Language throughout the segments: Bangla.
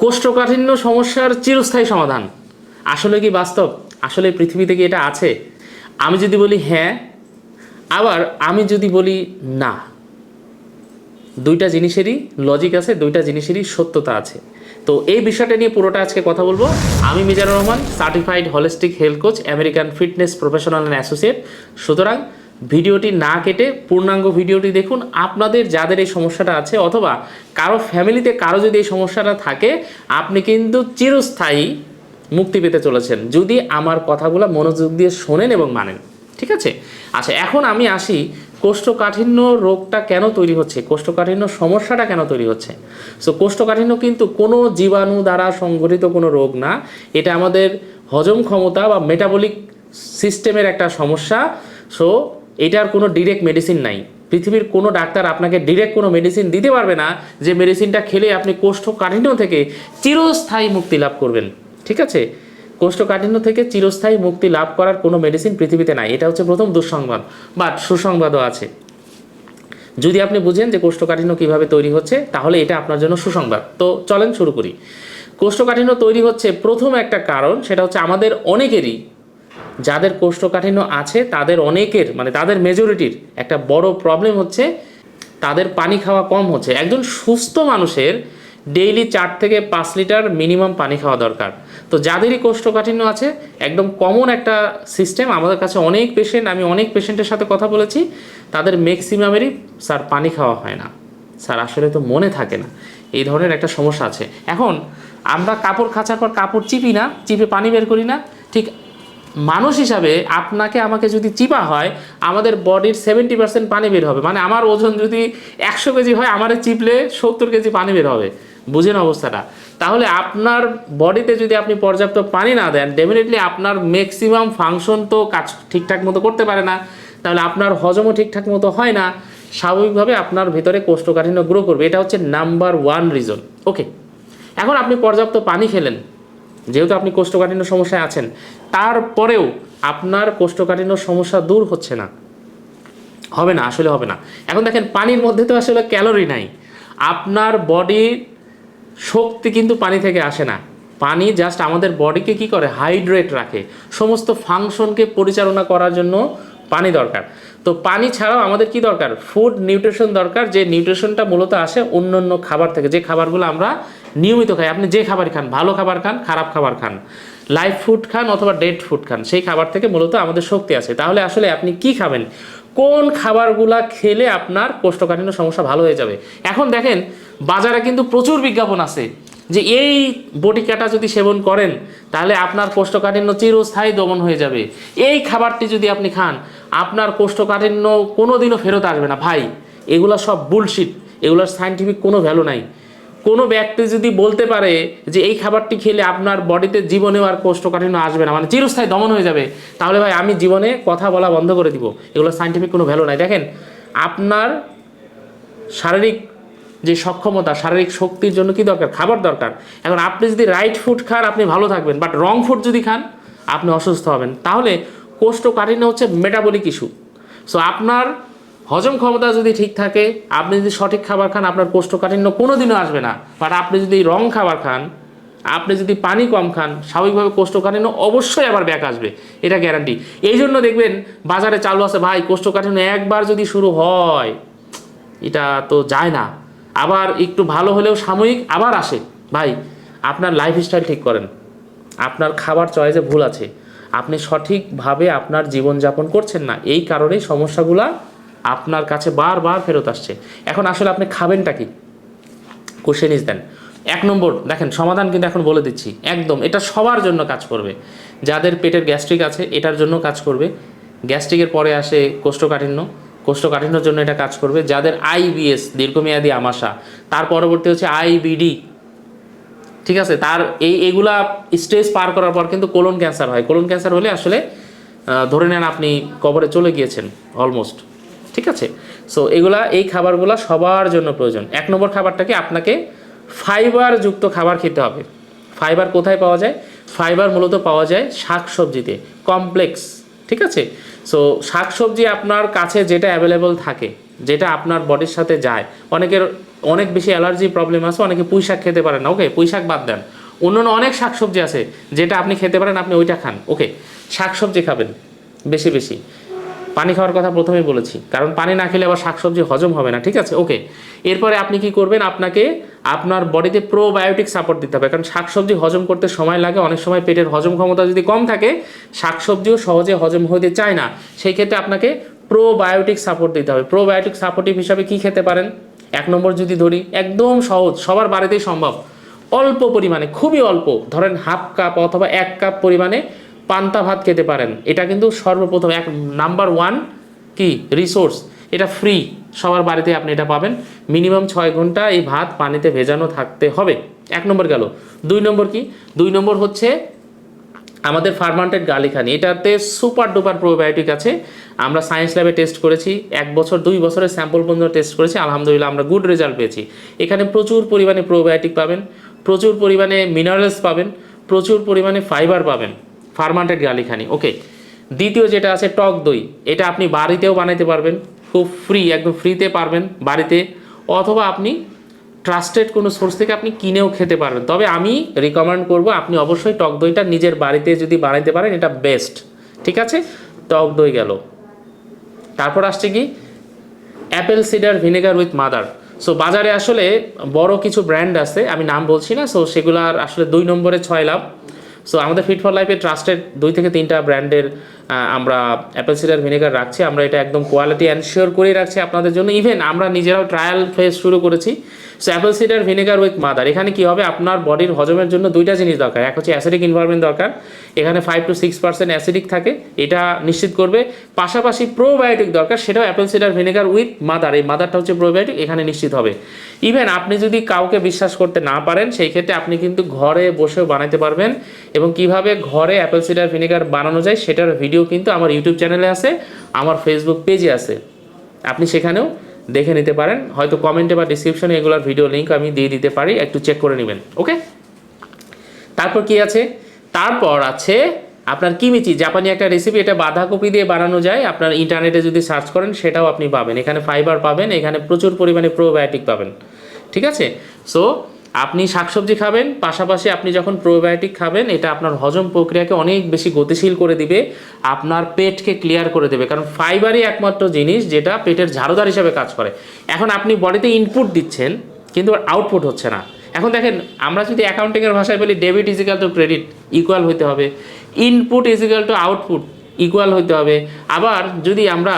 কোষ্ঠকাঠিন্য সমস্যার চিরস্থায়ী সমাধান। আসলে কি বাস্তব? আসলে পৃথিবীতে কি এটা আছে? আমি যদি বলি হ্যাঁ আবার আমি যদি বলি না। দুইটা জিনিসেরই লজিক আছে, দুইটা জিনিসেরই সত্যতা আছে। তো এই বিষয়টা নিয়ে পুরোটা আজকে কথা বলব। আমি Mizanur Rahman certified holistic health coach American fitness professional and associate সুতরাং ভিডিওটি না কেটে পূর্ণাঙ্গ ভিডিওটি দেখুন। আপনাদের যাদের এই সমস্যাটা আছে অথবা কারও ফ্যামিলিতে কারও যদি এই সমস্যাটা থাকে, আপনি কিন্তু চিরস্থায়ী মুক্তি পেতে চলেছেন, যদি আমার কথাগুলো মনোযোগ দিয়ে শোনেন এবং মানেন। ঠিক আছে? আচ্ছা এখন আমি আসি কোষ্ঠকাঠিন্য রোগটা কেন তৈরি হচ্ছে? কোষ্ঠকাঠিন্য সমস্যাটা কেন তৈরি হচ্ছে? সো কোষ্ঠকাঠিন্য কিন্তু কোনো জীবাণু দ্বারা সংঘটিত কোনো রোগ না। এটা আমাদের হজম ক্ষমতা বা মেটাবলিক সিস্টেমের একটা সমস্যা। সো এটার কোনো ডিরেক্ট মেডিসিন নাই। পৃথিবীর কোনো ডাক্তার আপনাকে ডিরেক্ট কোনো মেডিসিন দিতে পারবে না যে মেডিসিনটা খেলে আপনি কোষ্ঠকাঠিন্য থেকে চিরস্থায়ী মুক্তি লাভ করবেন। ঠিক আছে? কোষ্ঠকাঠিন্য থেকে চিরস্থায়ী মুক্তি লাভ করার কোনো মেডিসিন পৃথিবীতে নাই। এটা হচ্ছে প্রথম দুঃসংবাদ বাট সুসংবাদও আছে। যদি আপনি বুঝেন যে কোষ্ঠকাঠিন্য কীভাবে তৈরি হচ্ছে, তাহলে এটা আপনার জন্য সুসংবাদ। তো চলেন শুরু করি। কোষ্ঠকাঠিন্য তৈরি হচ্ছে প্রথম একটা কারণ, সেটা হচ্ছে আমাদের অনেকেরই যাদের কোষ্ঠকাঠিন্য আছে, তাদের অনেকের মানে তাদের মেজরিটির একটা বড় প্রবলেম হচ্ছে, তাদের পানি খাওয়া কম হচ্ছে। একজন সুস্থ মানুষের ডেইলি চার থেকে পাঁচ লিটার মিনিমাম পানি খাওয়া দরকার। তো যাদেরই কোষ্ঠকাঠিন্য আছে, একদম কমন একটা সিস্টেম আমাদের কাছে অনেক পেশেন্ট আমি অনেক পেশেন্টের সাথে কথা বলেছি, তাদের ম্যাক্সিমামেরই স্যার পানি খাওয়া হয় না। স্যার, আসলে তো মনে থাকে না, এই ধরনের একটা সমস্যা আছে। এখন, আমরা কাপড় খাঁচার পর কাপড় চিপি না, চিপে পানি বের করি না, ঠিক মানুষ হিসাবে আপনাকে আমাকে যদি চিপা হয়, আমাদের বডির সেভেন্টি পার্সেন্ট পানি বের হবে। মানে আমার ওজন যদি একশো কেজি হয়, আমারে চিপলে সত্তর কেজি পানি বের হবে। বুঝেন অবস্থাটা? তাহলে আপনার বডিতে যদি আপনি পর্যাপ্ত পানি না দেন ডেফিনেটলি আপনার ম্যাক্সিমাম ফাংশন তো কাজ ঠিকঠাক মতো করতে পারে না। তাহলে আপনার হজমও ঠিকঠাক মতো হয় না। স্বাভাবিকভাবে আপনার ভিতরে কোষ্ঠকাঠিন্য গ্রো করবে। এটা হচ্ছে নাম্বার ওয়ান রিজন ওকে এখন আপনি পর্যাপ্ত পানি খেলেন। যেহেতু আপনি কোষ্ঠকাঠিন্য সমস্যায় আছেন, তারপরেও আপনার কোষ্ঠকাঠিন্য সমস্যা দূর হচ্ছে না। হবে না, আসলে হবে না। এখন দেখেন, পানির মধ্যে তো আসলে ক্যালোরি নাই। আপনার বডির শক্তি কিন্তু পানি থেকে আসে না। পানি জাস্ট আমাদের বডিকে কি করে? হাইড্রেট রাখে। সমস্ত ফাংশনকে পরিচালনা করার জন্য পানি দরকার। তো পানি ছাড়াও আমাদের কি দরকার? ফুড, নিউট্রিশন দরকার। যে নিউট্রিশনটা মূলত আসে অন্য অন্য খাবার থেকে। যে খাবারগুলো আমরা নিয়মিত খাই। আপনি যে খাবার খান, ভালো খাবার খান, খারাপ খাবার খান লাইভ ফুড খান অথবা ডেড ফুড খান, সেই খাবার থেকে মূলত আমাদের শক্তি আছে। তাহলে আসলে আপনি কি খাবেন? কোন খাবারগুলা খেলে আপনার কোষ্ঠকাঠিন্য সমস্যা ভালো হয়ে যাবে? এখন দেখেন, বাজারে কিন্তু প্রচুর বিজ্ঞাপন আছে যে এই বটিকাটা যদি সেবন করেন, তাহলে আপনার কোষ্ঠকাঠিন্য চিরস্থায়ী দমন হয়ে যাবে। এই খাবারটি যদি আপনি খান, আপনার কোষ্ঠকাঠিন্য কোনো দিনও ফেরত আসবে না। ভাই, এগুলো সব বুলশিট এগুলোর সাইন্টিফিক কোনো ভ্যালু নাই। কোনো ব্যক্তি যদি বলতে পারে যে এই খাবারটি খেলে আপনার বডিতে জীবনেও আর কোষ্ঠকাঠিন্য আসবে না মানে চিরস্থায়ী দমন হয়ে যাবে, তাহলে ভাই আমি জীবনে কথা বলা বন্ধ করে দিব। এগুলো সাইন্টিফিক কোনো ভ্যালু নাই। দেখেন, আপনার শারীরিক যে সক্ষমতা, শারীরিক শক্তির জন্য কি দরকার? খাবার দরকার। এখন আপনি যদি রাইট ফুড খান, আপনি ভালো থাকবেন বাট রং ফুড যদি খান, আপনি অসুস্থ হবেন। তাহলে কোষ্ঠকাঠিন্য হচ্ছে মেটাবলিক ইস্যু সো আপনার হজম ক্ষমতা যদি ঠিক থাকে, আপনি যদি সঠিক খাবার খান, আপনার কোষ্ঠকাঠিন্য কোনো দিনও আসবে না। বাট আপনি যদি রং খাবার খান, আপনি যদি পানি কম খান, স্বাভাবিকভাবে কোষ্ঠকাঠিন্য অবশ্যই আবার ব্যাক আসবে। এটা গ্যারান্টি এই জন্য দেখবেন বাজারে চালু আছে, ভাই, কোষ্ঠকাঠিন্য একবার যদি শুরু হয়, এটা তো যায় না। আবার একটু ভালো হলেও সাময়িক আবার আসে। ভাই, আপনার লাইফস্টাইল ঠিক করেন। আপনার খাবার চয়েসে ভুল আছে। আপনি সঠিকভাবে আপনার জীবনযাপন করছেন না। এই কারণেই সমস্যাগুলা আপনার কাছে বারবার ফেরত আসছে। এখন আসলে আপনি খাবেনটা কি? কোশ্চেন ইজ দেন এক নম্বর, দেখেন, সমাধান কিন্তু এখন বলে দিচ্ছি। একদম, এটা সবার জন্য কাজ করবে। যাদের পেটের গ্যাস্ট্রিক আছে, এটার জন্য কাজ করবে। গ্যাস্ট্রিকের পরে আসে কোষ্ঠকাঠিন্য। কোষ্ঠকাঠিন্যর জন্য এটা কাজ করবে। যাদের আইবিএস দীর্ঘমেয়াদী আমাশা, তার পরবর্তী হচ্ছে আইবিডি ঠিক আছে? তার এই, এগুলা স্টেজ পার করার পর কিন্তু কোলন ক্যান্সার হয়। কোলন ক্যান্সার হলে আসলে ধরে নেন আপনি কবরে চলে গিয়েছেন, অলমোস্ট। ঠিক আছে? সো এগুলা, এই খাবারগুলো সবার জন্য প্রয়োজন। এক নম্বর খাবারটাকে আপনাকে ফাইবার যুক্ত খাবার খেতে হবে। ফাইবার কোথায় পাওয়া যায়? ফাইবার মূলত পাওয়া যায় শাক সবজিতে কমপ্লেক্স ঠিক আছে? সো শাক সবজি আপনার কাছে যেটা অ্যাভেলেবল থাকে, যেটা আপনার বডির সাথে যায়, অনেকের অনেক বেশি অ্যালার্জি প্রবলেম আছে, অনেকে পুঁই শাক খেতে পারেন না ওকে পুঁই শাক বাদ দেন। অন্যান্য অনেক শাকসবজি আছে, যেটা আপনি খেতে পারেন, আপনি ওইটা খান ওকে শাকসবজি খাবেন, বেশি বেশি। পানি খাওয়ার কথা প্রথমেই বলেছি। কারণ পানি না খেলে আবার শাকসবজি হজম হবে না, ঠিক আছে? ওকে এরপরে আপনি কি করবেন? আপনাকে আপনার বডিতে প্রোবায়োটিক সাপোর্ট দিতে হবে। কারণ শাকসবজি হজম করতে সময় লাগে, অনেক সময় পেটের হজম ক্ষমতা যদি কম থাকে, শাকসবজিও সহজে হজম হতে চায় না। সেই ক্ষেত্রে আপনাকে প্রোবায়োটিক সাপোর্ট দিতে হবে। প্রোবায়োটিক সাপোর্টিভ হিসাবে কি খেতে পারেন? এক নম্বর যদি ধরি, একদম সহজ, সবার বাড়িতেই সম্ভব। অল্প পরিমাণে, খুবই অল্প। ধরেন হাফ কাপ অথবা এক কাপ পরিমাণে পান্তা ভাত খেতে পারেন। এটা কিন্তু সর্বপ্রথম এক নাম্বার ওয়ান কি? রিসোর্স এটা ফ্রি সবার বাড়িতে আপনি এটা পাবেন। মিনিমাম ছয় ঘণ্টা এই ভাত পানিতে ভেজানো থাকতে হবে। এক নম্বর গেল। দুই নম্বর কি? দুই নম্বর হচ্ছে আমাদের ফার্মান্টেড গার্লিক-হানি এটাতে সুপার ডুপার প্রোবায়োটিক আছে। আমরা সায়েন্স ল্যাবে টেস্ট করেছি। এক বছর, দুই বছরের স্যাম্পল পর্যন্ত টেস্ট করেছি। আলহামদুলিল্লাহ আমরা গুড রেজাল্ট পেয়েছি। এখানে প্রচুর পরিমাণে প্রোবায়োটিক পাবেন। প্রচুর পরিমাণে মিনারেলস পাবেন। প্রচুর পরিমাণে ফাইবার পাবেন। ফার্মান্টেড গার্লিক-হানি ওকে দ্বিতীয় যেটা আছে, টক দই। এটা আপনি বাড়িতেও বানাইতে পারবেন, খুব ফ্রি একদম ফ্রিতে পারবেন বাড়িতে। অথবা আপনি ট্রাস্টেড কোনো সোর্স থেকে আপনি কিনেও খেতে পারবেন। তবে আমি রিকমেন্ড করব, আপনি অবশ্যই টক দইটা নিজের বাড়িতে যদি বানাইতে পারেন, এটা বেস্ট ঠিক আছে? টক দই গেল। তারপর আসছে কি? Apple cider vinegar with mother so বাজারে আসলে বড় কিছু ব্র্যান্ড আছে, আমি নাম বলছি না সো সেগুলার আসলে দুই নম্বরে ছয় লাভ। সো আমাদের ফিট ফর লাইফে ট্রাস্টেড দুই থেকে তিনটা ব্র্যান্ডের আমরা অ্যাপেল সিডার ভিনেগার রাখছি। আমরা এটা একদম কোয়ালিটি এনশিওর করেই রাখছি আপনাদের জন্য। ইভেন আমরা নিজেরাও ট্রায়াল ফেস শুরু করেছি। So apple cider vinegar with mother এখানে কি হবে? আপনার বডির হজমের জন্য দুইটা জিনিস দরকার। এক হচ্ছে অ্যাসিডিক ইনভারমেন্ট দরকার। এখানে five to six percent acidic থাকে। এটা নিশ্চিত করবে। পাশাপাশি প্রোবায়োটিক দরকার। সেটাও apple cider vinegar with mother এই মাদারটা হচ্ছে প্রোবায়োটিক এখানে নিশ্চিত হবে। ইভেন আপনি যদি কাউকে বিশ্বাস করতে না পারেন, সেই ক্ষেত্রে আপনি কিন্তু ঘরে বসেও বানাতে পারবেন। এবং কীভাবে ঘরে অ্যাপেল সিডার ভিনেগার বানানো যায়, সেটার ভিডিও কিন্তু আমার ইউটিউব চ্যানেলে আছে। আমার ফেসবুক পেজে আছে। আপনি সেখানেও দেখে নিতে পারেন। হয়তো কমেন্টে বা ডিসক্রিপশনে এগুলোর ভিডিও লিঙ্ক আমি দিয়ে দিতে পারি, একটু চেক করে নেবেন ওকে তারপর কি আছে? তারপর আছে আপনার কিমিচি, জাপানি একটা রেসিপি এটা বাঁধাকপি দিয়ে বানানো যায়। আপনার ইন্টারনেটে যদি সার্চ করেন, সেটাও আপনি পাবেন। এখানে ফাইবার পাবেন, এখানে প্রচুর পরিমাণে প্রোবায়োটিক পাবেন, ঠিক আছে? সো আপনি শাকসবজি খাবেন, পাশাপাশি আপনি যখন প্রোবায়োটিক খাবেন, এটা আপনার হজম প্রক্রিয়াকে অনেক বেশি গতিশীল করে দিবে, আপনার পেটকে ক্লিয়ার করে দেবে। কারণ ফাইবারই একমাত্র জিনিস যেটা পেটের ঝাড়ুদার হিসাবে কাজ করে। এখন আপনি বডিতে ইনপুট দিচ্ছেন, কিন্তু আউটপুট হচ্ছে না। এখন দেখেন, আমরা যদি অ্যাকাউন্টিংয়ের ভাষায় বলি debit is equal to credit equal হতে হবে। Input is equal to output equal হতে হবে। আবার যদি আমরা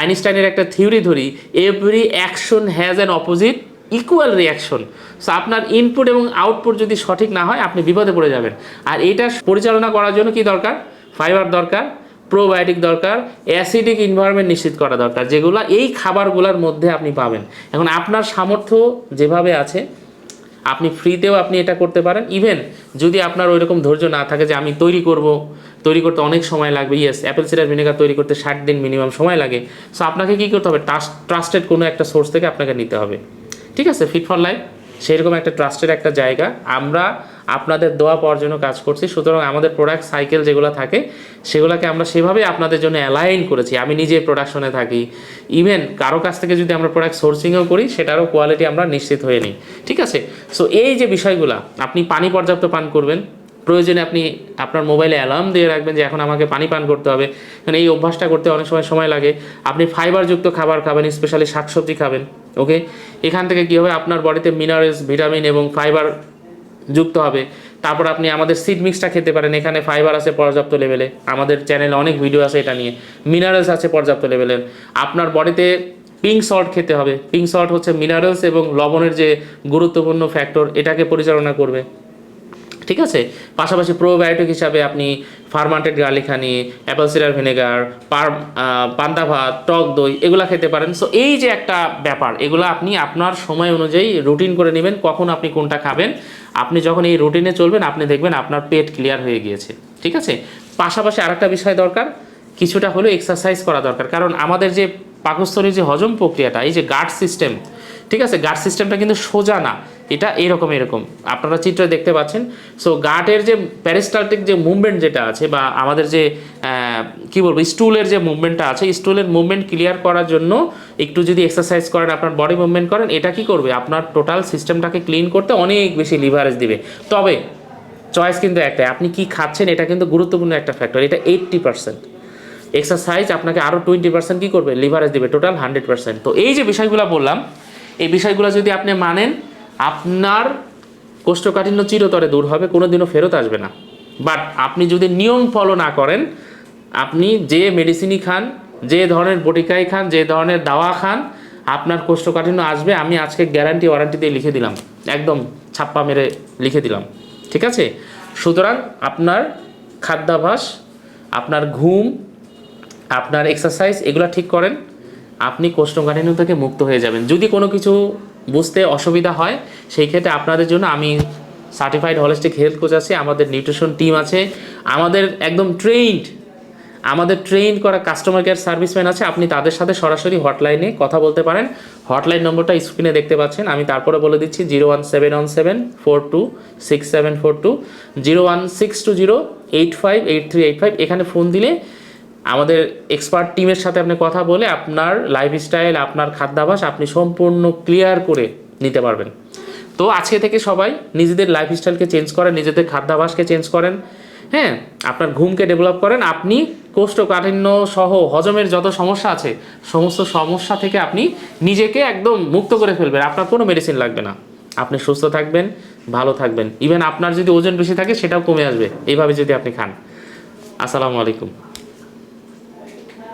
আইনস্টাইনের একটা থিওরি ধরি every action has an opposite equal reaction so আপনার ইনপুট এবং আউটপুট যদি সঠিক না হয়, আপনি বিপদে পড়ে যাবেন। আর এটা পরিচালনা করার জন্য কি দরকার? ফাইবার দরকার প্রোবায়োটিক দরকার অ্যাসিডিক এনভায়রনমেন্ট নিশ্চিত করা দরকার, যেগুলো এই খাবারগুলোর মধ্যে আপনি পাবেন। এখন আপনার সামর্থ্য যেভাবে আছে, আপনি ফ্রিতেও আপনি এটা করতে পারেন। ইভেন যদি আপনার ওই রকম ধৈর্য না থাকে যে আমি তৈরি করব, তৈরি করতে অনেক সময় লাগবে ইয়েস অ্যাপেল সিডার ভিনেগার তৈরি করতে ষাট দিন মিনিমাম সময় লাগে। সো আপনাকে কী করতে হবে? ট্রাস্টেড কোনো একটা সোর্স থেকে আপনাকে নিতে হবে। ঠিক আছে ফিট ফর লাইফ সেরকম একটা ট্রাস্টের একটা জায়গা। আমরা আপনাদের দোয়া পাওয়ার জন্য কাজ করছি, সুতরাং আমাদের প্রোডাক্ট সাইকেল যেগুলো থাকে, সেগুলোকে আমরা সেভাবে আপনাদের জন্য অ্যালাইন করেছি। আমি নিজে প্রোডাকশনে থাকি। ইভেন কারও কাছ থেকে যদি আমরা প্রোডাক্ট সোর্সিংও করি, সেটারও কোয়ালিটি আমরা নিশ্চিত হয়ে নিই। ঠিক আছে? সো এই যে বিষয়গুলো, আপনি পানি পর্যাপ্ত পান করবেন। প্রয়োজনে আপনি আপনার মোবাইলে অ্যালার্ম দিয়ে রাখবেন যে এখন আমাকে পানি পান করতে হবে। কারণ এই অভ্যাসটা করতে অনেক সময় সময় লাগে। আপনি ফাইবারযুক্ত খাবার খাবেন স্পেশালি শাকসবজি খাবেন। ওকে এখান থেকে কী হবে? আপনার বডিতে মিনারেলস ভিটামিন এবং ফাইবার যুক্ত হবে। তারপর আপনি আমাদের সিড মিক্সটা খেতে পারেন। এখানে ফাইবার আছে পর্যাপ্ত লেভেলে আমাদের চ্যানেলে অনেক ভিডিও আছে এটা নিয়ে। মিনারেলস আছে পর্যাপ্ত লেভেলের আপনার বডিতে পিঙ্ক সল্ট খেতে হবে। পিঙ্ক সল্ট হচ্ছে মিনারেলস এবং লবণের যে গুরুত্বপূর্ণ ফ্যাক্টর এটাকে পরিচালনা করবে। ঠিক আছে? পাশাপাশি প্রোবায়োটিক হিসাবে আপনি fermented garlic honey apple cider vinegar পার পান্তা ভাত, টক দই এগুলা খেতে পারেন। সো এই যে একটা ব্যাপার, এগুলো আপনি আপনার সময় অনুযায়ী রুটিন করে নেবেন, কখন আপনি কোনটা খাবেন। আপনি যখন এই রুটিনে চলবেন, আপনি দেখবেন আপনার পেট ক্লিয়ার হয়ে গিয়েছে। ঠিক আছে? পাশাপাশি আরেকটা বিষয় দরকার, কিছুটা হলেও এক্সারসাইজ করা দরকার। কারণ আমাদের যে পাকস্থলীর যে হজম প্রক্রিয়াটা, এই যে গার্ড সিস্টেম ঠিক আছে? গার্ড সিস্টেমটা কিন্তু সোজা না। এটা এরকম এরকম। আপনারা চিত্রে দেখতে পাচ্ছেন। সো গাটের যে প্যারিস্টালটিক যে মুভমেন্ট যেটা আছে বা আমাদের যে কি বলব স্টুলের যে মুভমেন্টটা আছে স্টুলের মুভমেন্ট ক্লিয়ার করার জন্য একটু যদি এক্সারসাইজ করেন, আপনার বডি মুভমেন্ট করেন, এটা কি করবে? আপনার টোটাল সিস্টেমটাকে ক্লিন করতে অনেক বেশি লিভারেজ দিবে। তবে চয়েস কিন্তু একটাই, আপনি কি খাচ্ছেন, এটা কিন্তু গুরুত্বপূর্ণ একটা ফ্যাক্টর এটা এইট্টি পার্সেন্ট এক্সারসাইজ আপনাকে আরও টোয়েন্টি পার্সেন্ট কী করবে? লিভারেজ দিবে টোটাল হান্ড্রেড পার্সেন্ট তো এই যে বিষয়গুলো বললাম, এই বিষয়গুলো যদি আপনি মানেন আপনার কোষ্ঠকাঠিন্য চিরতরে দূর হবে কোনো দিনও ফেরত আসবে না। বাট আপনি যদি নিয়ম ফলো না করেন, আপনি যে মেডিসিনই খান, যে ধরনের বটিকাই খান, যে ধরনের দাওয়া খান, আপনার কোষ্ঠকাঠিন্য আসবে, আমি আজকে গ্যারান্টি ওয়ারেন্টি দিয়ে লিখে দিলাম। একদম ছাপ্পা মেরে লিখে দিলাম। ঠিক আছে? সুতরাং আপনার খাদ্যাভাস, আপনার ঘুম, আপনার এক্সারসাইজ এগুলো ঠিক করেন। আপনি কোষ্ঠকাঠিন্য থেকে মুক্ত হয়ে যাবেন। যদি কোনো কিছু বুঝতে অসুবিধা হয়, সেই ক্ষেত্রে আপনাদের জন্য আমি সার্টিফাইড হলিস্টিক হেলথ কোচ আছে, আমাদের নিউট্রিশন টিম আছে, আমাদের একদম ট্রেইনড আমাদের ট্রেন করা কাস্টমার কেয়ার সার্ভিসম্যান আছে, আপনি তাদের সাথে সরাসরি হটলাইনে কথা বলতে পারেন হটলাইন নম্বরটা স্ক্রিনে দেখতে পাচ্ছেন, আমি তারপরে বলে দিচ্ছি zero one seven one seven four two six seven four two zero one six two zero eight five eight three eight five এখানে ফোন দিলে আমাদের এক্সপার্ট টিমের সাথে আপনি কথা বলে আপনার লাইফস্টাইল আপনার খাদ্যাভাস আপনি সম্পূর্ণ ক্লিয়ার করে নিতে পারবেন। তো আজকে থেকে সবাই নিজেদের লাইফস্টাইলকে চেঞ্জ করেন, নিজেদের খাদ্যাভাসকে চেঞ্জ করেন হ্যাঁ? আপনার ঘুমকে ডেভেলপ করেন, আপনি কোষ্ঠকাঠিন্য সহ হজমের যত সমস্যা আছে, সমস্ত সমস্যা থেকে আপনি নিজেকে একদম মুক্ত করে ফেলবেন, আপনার কোনো মেডিসিন লাগবে না। আপনি সুস্থ থাকবেন, ভালো থাকবেন। ইভেন আপনার যদি ওজন বেশি থাকে, সেটাও কমে আসবে এইভাবে যদি আপনি খান। আসসালামু আলাইকুম।